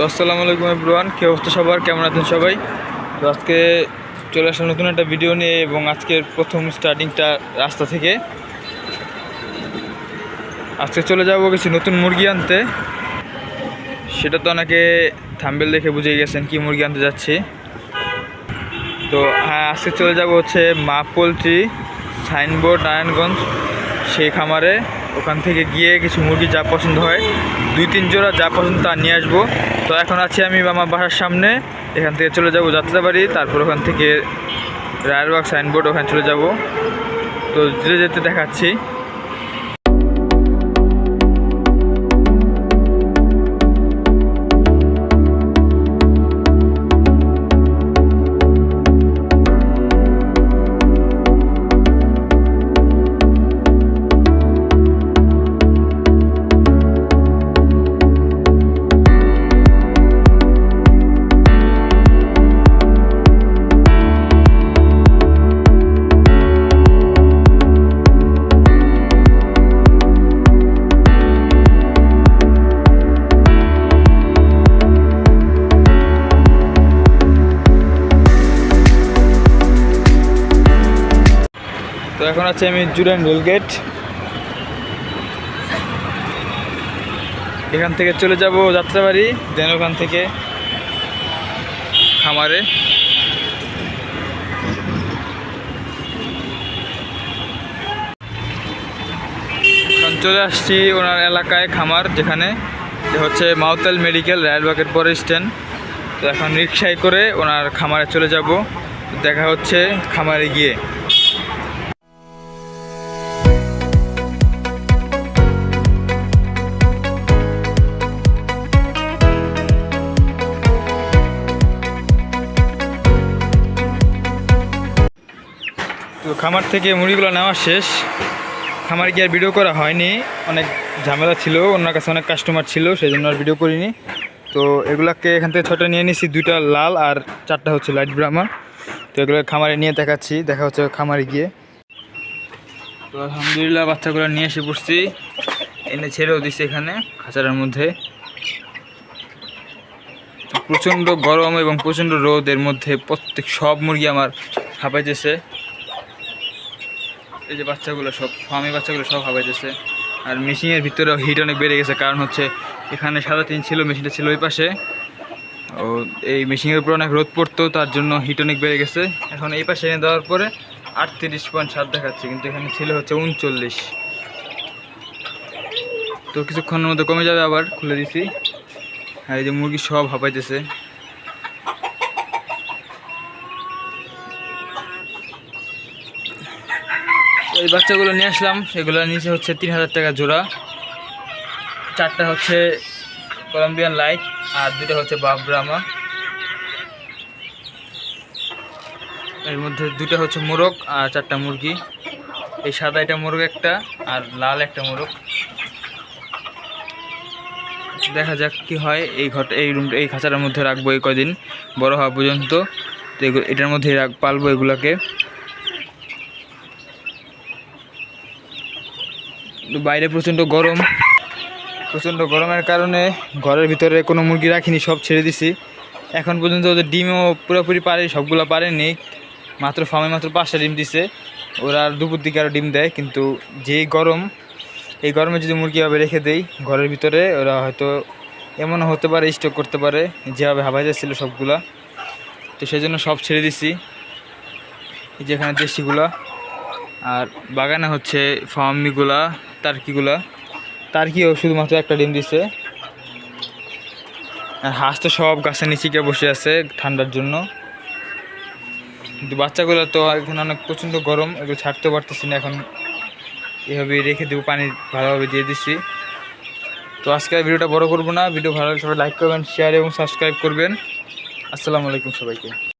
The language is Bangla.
তো আসসালামু আলাইকুম এভরিওয়ান, কি অবস্থা সবার? কেমন আছেন সবাই? তো আজকে চলে আসলাম নতুন একটা ভিডিও নিয়ে এবং আজকের প্রথম স্টার্টিংটা রাস্তা থেকে। আজকে চলে যাব কিছু নতুন মুরগি আনতে। সেটা তো অনেকে থাম্বেল দেখে বুঝে গেছেন কি মুরগি আনতে যাচ্ছি। তো হ্যাঁ আজকে চলে যাব হচ্ছে মা পোলট্রি সাইনবোর্ড নারায়ণগঞ্জ, সেই খামারে। ওখান থেকে গিয়ে কিছু মুরগি যা পছন্দ হয়, দুই, তিন জোড়া যা পছন্দ তা নিয়ে আসব। তো এখন আছি আমি আমার বাসার সামনে, এখান থেকে চলে যাব যাত্রাবাড়ি, তারপর ওখান থেকে রায়ারবাগ সাইনবোর্ড ওখানে চলে যাব। তো যেতে যেতে দেখাচ্ছি। এখন আছে আমি জুডেন রেলগেট এখান থেকে চলে যাব যাত্রাবাড়ি, দেন ওখান থেকে খামারে। চলে আসছি ওনার এলাকায় খামার, যেখানে হচ্ছে মাউতাল মেডিকেল রায়লবাগের পরে স্ট্যান্ড। তো এখন রিক্সায় করে ওনার খামারে চলে যাব। দেখা হচ্ছে খামারে গিয়ে। খামার থেকে মুড়িগুলো নেওয়া শেষ। খামার গিয়ে আর ভিডিও করা হয়নি। অনেক ঝামেলা ছিল, ওনার কাছে অনেক কাস্টমার ছিল সেই জন্য আর ভিডিও করিনি। তো এগুলাকে এখান থেকে ছটা নিয়ে নিছি, দুইটা লাল আর চারটা হচ্ছে লাইট ব্রাহ্মা তো এগুলো খামারে নিয়ে দেখাচ্ছি, দেখা হচ্ছে খামারে গিয়ে। তো আলহামদুলিল্লাহ বাচ্চাগুলো নিয়ে এসে পড়ছি। এনে ছেড়েও দিচ্ছে এখানে, খাঁচাটার মধ্যে। প্রচণ্ড গরম এবং প্রচণ্ড রোদের মধ্যে প্রত্যেক সব মুরগি আমার হাঁপাইতেছে। এই যে বাচ্চাগুলো সব, ফার্মি বাচ্চাগুলো সব হাঁপাইতেছে আর মেশিনের ভিতরে হিট অনেক বেড়ে গেছে, কারণ হচ্ছে এখানে সাদা টিন ছিল, মেশিনটা ছিল ওই পাশে। ও, এই মেশিনের উপর অনেক রোদ পড়তো, তার জন্য হিট অনেক বেড়ে গেছে। এখন এই পাশে এনে দেওয়ার পরে আটত্রিশ পয়েন্ট সাত দেখাচ্ছে, কিন্তু এখানে ছিল হচ্ছে উনচল্লিশ। তো কিছুক্ষণের মধ্যে কমে যাবে আবার, খুলে দিছি। আর এই যে মুরগি সব হাঁপাইতেছে এই বাচ্চাগুলো নিয়ে আসলাম। এগুলো নিচে হচ্ছে তিন হাজার টাকা জোড়া। চারটা হচ্ছে কলম্বিয়ান লাইট আর দুটো হচ্ছে বাপ এর মধ্যে দুটো হচ্ছে মোরগ আর চারটা মুরগি। এই সাদা এটা মোরগ একটা আর লাল একটা মোরগ। দেখা যাক কি হয়। এই ঘট এই রুম এই খাঁচাটার মধ্যে রাখব এই কদিন বড় হওয়া পর্যন্ত। তো এটার মধ্যে পালবো এগুলাকে। বাইরে প্রচণ্ড গরম। প্রচণ্ড গরমের কারণে ঘরের ভিতরে কোনো মুরগি রাখিনি, সব ছেড়ে দিছি। এখন পর্যন্ত ওদের ডিমও পুরোপুরি পারে, সবগুলো পারেনি মাত্র ফার্মে মাত্র পাঁচটা ডিম দিছে। ওরা আর দুপুর দিকে আরও ডিম দেয়, কিন্তু যেই গরম, এই গরমে যদি মুরগি এভাবে রেখে দেই, ঘরের ভিতরে ওরা হয়তো এমন হতে পারে স্টক করতে পারে, যেভাবে হাবাই যাচ্ছিল সবগুলা। তো সেই জন্য সব ছেড়ে দিছি। এই যে এখানে দেশিগুলা, আর বাগানে হচ্ছে ফার্মিগুলা টার্কিগুলা টার্কিও শুধুমাত্র একটা ডিম দিছে। আর হাঁস তো সব গাছের নিচে গিয়ে বসে আছে ঠান্ডার জন্য। কিন্তু বাচ্চাগুলো তো এখানে অনেক প্রচণ্ড গরম, এগুলো ছাড়তে পারতেছি না এখন। এভাবে রেখে দেবো, পানি ভালোভাবে দিয়ে দিচ্ছি তো আজকে ভিডিওটা বড় করব না। ভিডিও ভালো লাগলে সবাই লাইক করবেন শেয়ার এবং সাবস্ক্রাইব করবেন। আসসালামু আলাইকুম সবাইকে।